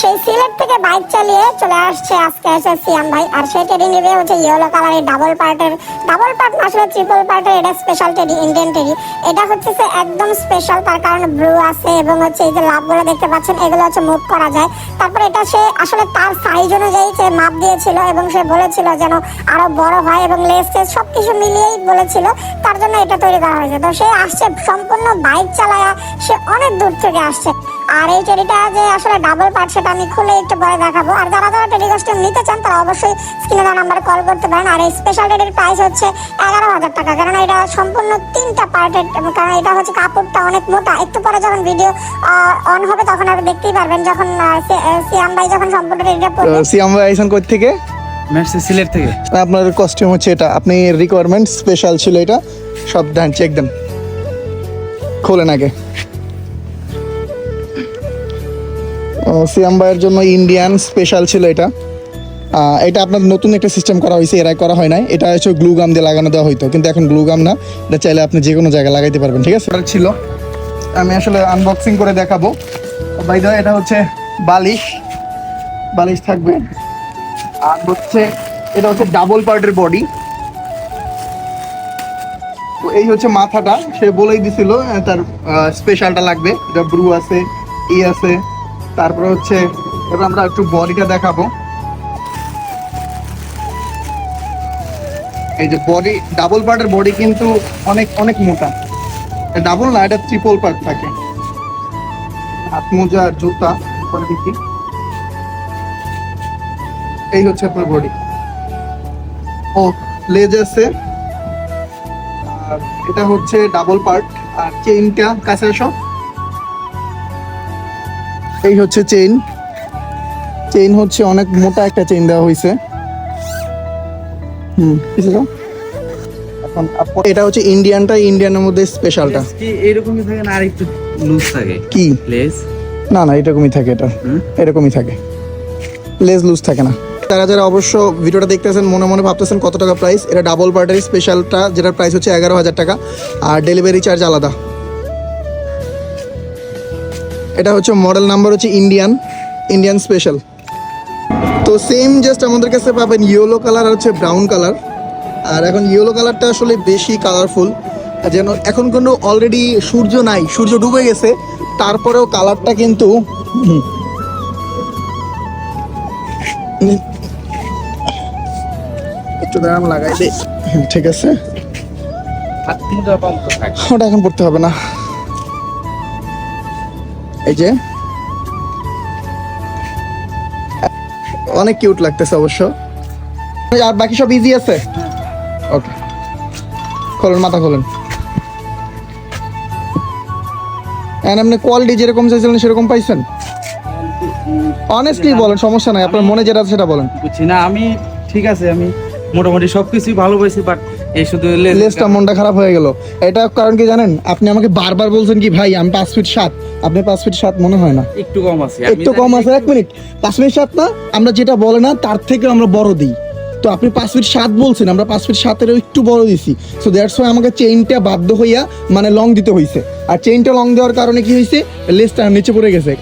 সেই সিলেট থেকে বাইক চালিয়ে চলে আসছে আজকে এসে সিয়াম ভাই। আর সেই টেডি নেবে হচ্ছে ইয়েলো কালারের ডাবল পার্টের ডাবল পার্ট না, আসলে ট্রিপল পার্টের এটা স্পেশাল টেডি ইন্ডিয়ান টেডি এটা হচ্ছে যে একদম স্পেশাল তার কারণে ব্লু আছে এবং হচ্ছে এই যে লাভগুলো দেখতে পাচ্ছেন, এগুলো হচ্ছে মুভ করা যায়। তারপরে এটা সে আসলে তার সাইজ অনুযায়ী সে মাপ দিয়েছিল এবং সে বলেছিল যেন আরও বড় হয় এবং লেস টেস সব কিছু মিলিয়েই বলেছিল, তার জন্য এটা তৈরি করা হয়েছে। তো সে আসছে সম্পূর্ণ বাইক চালায়, সে অনেক দূর থেকে আসছে। আর এই টেডিটা যে আসলে ডাবল পার্ট সেটা আমি খুলে একটু পরে দেখাবো। আর যারা যারা টেডি কস্টিউম নিতে চান তারা অবশ্যই স্ক্রিনে দেওয়া নাম্বার কল করতে পারেন। আর এই স্পেশাল টেডির প্রাইস হচ্ছে এগারো হাজার টাকা। কারণ এটা সম্পূর্ণ তিনটা পার্টের কারণ এটা হচ্ছে কাপড়টা অনেক মোটা। একটু পরে যখন ভিডিও অন হবে তখন আর দেখতেই পারবেন যখন সিয়াম ভাই যখন সম্পূর্ণ টেডিটা পরবে। সিয়াম ভাই আইসন কই থেকে? ম্যাচে সিলেট থেকে। আপনার কস্টিউম হচ্ছে এটা। আপনি রিকোয়ারমেন্ট স্পেশাল ছিল এটা। সব দেন চেক দেন। খোলেন আগে। সিয়াম ভাইয়ের জন্য ইন্ডিয়ান স্পেশাল ছিল এটা। এটা আপনার নতুন একটা সিস্টেম করা হয়েছে এরাই করা হয় নাই। এটা হচ্ছে গ্লু গাম দিয়ে লাগানো দেওয়া হইতো, কিন্তু এখন গ্লু গাম না। এটা চাইলে আপনি যে কোনো জায়গায় লাগাইতে পারবেন, ঠিক আছে? ছিল। আমি আসলে আনবক্সিং করে দেখাবো। বাই এটা হচ্ছে বালিশ। বালিশ থাকবে। আর হচ্ছে, এটা হচ্ছে ডাবল পার্টের বডি তো এই হচ্ছে মাথাটা। সে বলেই দিছিল তার স্পেশালটা লাগবে। এটা ব্রু আছে ই আছে। তারপরে হচ্ছে, এবার আমরা একটু বডিটা দেখাবো। এই যে বডি ডাবল পার্টের বডি কিন্তু অনেক অনেক মোটা। ডাবল না, এটা ট্রিপল পার্ট থাকে। হাত মোজা, জুতা পরে দেখি। এই হচ্ছে আপনার বডি। ও, লেজ আছে। আর এটা হচ্ছে ডাবল পার্ট আর চেইনটা কাছে আসো। এই হচ্ছে চেইন। চেইন হচ্ছে অনেক মোটা একটা চেইন দেওয়া হয়েছে হুম এখন এটা হচ্ছে ইন্ডিয়ানটা ইন্ডিয়ানের মধ্যে স্পেশালটা কি এইরকমই থাকে না আর একটু লুজ থাকে? কি? লেস? না না এরকমই থাকে এটা। এরকমই থাকে। লেজ লুজ থাকে না। তারা যারা অবশ্য ভিডিওটা দেখতেছেন মনে মনে ভাবতেছেন কত টাকা প্রাইস এটা ডাবল পার্টারি স্পেশালটা যেটার প্রাইস হচ্ছে এগারো হাজার টাকা। আর ডেলিভারি চার্জ আলাদা। এটা হচ্ছে মডেল নাম্বার হচ্ছে ইন্ডিয়ান ইন্ডিয়ান স্পেশাল তো সেম জাস্ট আমাদের কাছে পাবেন ইয়েলো কালার আর হচ্ছে ব্রাউন কালার আর এখন ইয়েলো কালারটা আসলে বেশি কালারফুল যেন এখন কিন্তু অলরেডি সূর্য নাই সূর্য ডুবে গেছে তারপরেও কালারটা কিন্তু একটু দাঁড়ান লাগাইছে ঠিক আছে? ওটা এখন পড়তে হবে না। এই যে। অনেক কিউট লাগতেছে অবশ্য। আর বাকি সব ইজি আছে? ওকে খোলেন মাথা খোলেন। এন্ড আপনি কোয়ালিটি যেরকম চাইছিলেন সেরকম পাইছেন? অনেস্টলি বলেন সমস্যা নাই আপনার মনে যেটা আছে সেটা বলেন। বুঝছি না আমি ঠিক আছে আমি মোটামুটি সবকিছুই ভালো পাইছি বাট এই শুধু মনটা খারাপ হয়ে গেল। এটা কারণ কি জানেন? আপনি আমাকে বারবার বলছেন কি ভাই আমি পাঁচ ফিট সাত। আপনি পাঁচ ফিট সাত মনে হয় না? একটু কম আছে একটু কম আছে এক মিনিট। পাঁচ ফিট সাত না আমরা যেটা বলে না তার থেকে আমরা বড় দিই। তো আপনি পাঁচ ফিট সাত বলছেন আমরা পাঁচ ফিট সাতেরও একটু বড় দিছি। সো দ্যাটস ওয়াই আমাকে চেইনটা বাধ্য হইয়া মানে লং দিতে হইছে। আর চেইনটা লং দেওয়ার কারণে কি হয়েছে লেসটা নিচে পড়ে গেছে।